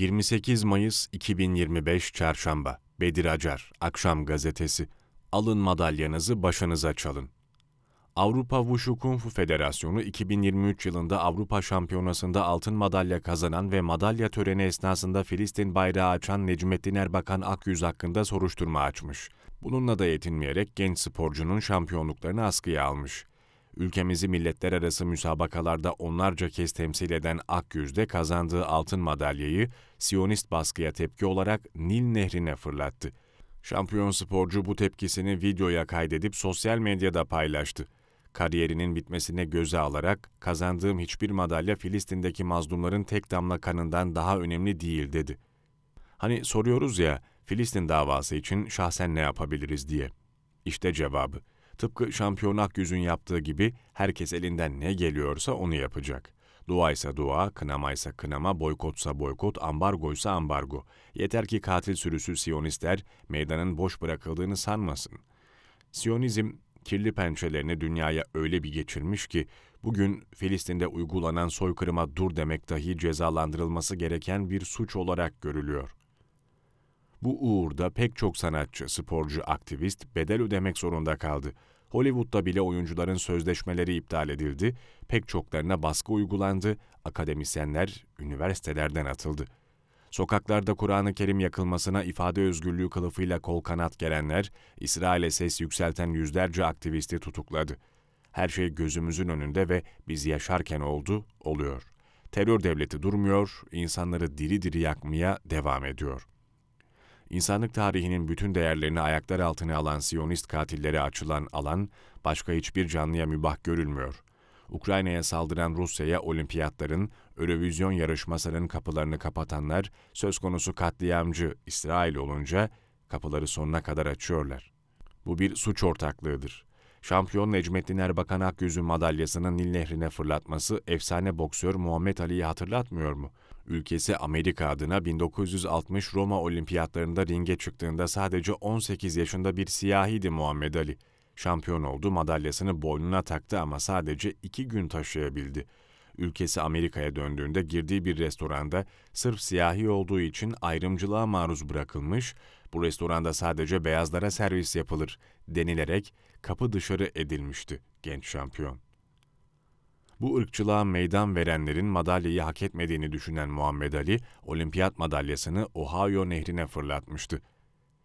28 Mayıs 2025 Çarşamba Bedir Acar Akşam Gazetesi Alın madalyanızı başınıza çalın. Avrupa Wushu Kung Fu Federasyonu 2023 yılında Avrupa Şampiyonası'nda altın madalya kazanan ve madalya töreni esnasında Filistin bayrağı açan Necmettin Erbakan Akyüz hakkında soruşturma açmış. Bununla da yetinmeyerek genç sporcunun şampiyonluklarını askıya almış. Ülkemizi milletler arası müsabakalarda onlarca kez temsil eden Akyüz'de kazandığı altın madalyayı Siyonist baskıya tepki olarak Nil Nehri'ne fırlattı. Şampiyon sporcu bu tepkisini videoya kaydedip sosyal medyada paylaştı. Kariyerinin bitmesine göze alarak kazandığım hiçbir madalya Filistin'deki mazlumların tek damla kanından daha önemli değil dedi. Hani soruyoruz ya Filistin davası için şahsen ne yapabiliriz diye. İşte cevabı. Tıpkı şampiyon Akyüz'ün yaptığı gibi herkes elinden ne geliyorsa onu yapacak. Duaysa dua, kınamaysa kınama, boykotsa boykot, ambargoysa ambargo. Yeter ki katil sürüsü Siyonistler meydanın boş bırakıldığını sanmasın. Siyonizm kirli pençelerini dünyaya öyle bir geçirmiş ki bugün Filistin'de uygulanan soykırıma dur demek dahi cezalandırılması gereken bir suç olarak görülüyor. Bu uğurda pek çok sanatçı, sporcu, aktivist bedel ödemek zorunda kaldı. Hollywood'da bile oyuncuların sözleşmeleri iptal edildi, pek çoklarına baskı uygulandı, akademisyenler üniversitelerden atıldı. Sokaklarda Kur'an-ı Kerim yakılmasına ifade özgürlüğü kılıfıyla kol kanat gelenler, İsrail'e ses yükselten yüzlerce aktivisti tutukladı. Her şey gözümüzün önünde ve biz yaşarken oldu, oluyor. Terör devleti durmuyor, insanları diri diri yakmaya devam ediyor. İnsanlık tarihinin bütün değerlerini ayaklar altına alan Siyonist katillere açılan alan başka hiçbir canlıya mübah görülmüyor. Ukrayna'ya saldıran Rusya'ya olimpiyatların, Eurovision yarışmasının kapılarını kapatanlar söz konusu katliamcı İsrail olunca kapıları sonuna kadar açıyorlar. Bu bir suç ortaklığıdır. Şampiyon Necmettin Erbakan Akgüz'ün madalyasını Nil Nehri'ne fırlatması efsane boksör Muhammed Ali'yi hatırlatmıyor mu? Ülkesi Amerika adına 1960 Roma Olimpiyatlarında ringe çıktığında sadece 18 yaşında bir siyahiydi Muhammed Ali. Şampiyon oldu, madalyasını boynuna taktı ama sadece iki gün taşıyabildi. Ülkesi Amerika'ya döndüğünde girdiği bir restoranda sırf siyahi olduğu için ayrımcılığa maruz bırakılmış, bu restoranda sadece beyazlara servis yapılır denilerek kapı dışarı edilmişti genç şampiyon. Bu ırkçılığa meydan verenlerin madalyayı hak etmediğini düşünen Muhammed Ali, olimpiyat madalyasını Ohio nehrine fırlatmıştı.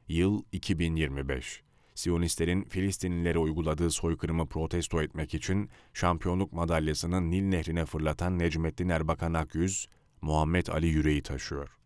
Yıl 2025. Siyonistlerin Filistinlilere uyguladığı soykırımı protesto etmek için şampiyonluk madalyasını Nil nehrine fırlatan Necmettin Erbakan Akyüz, Muhammed Ali yüreği taşıyor.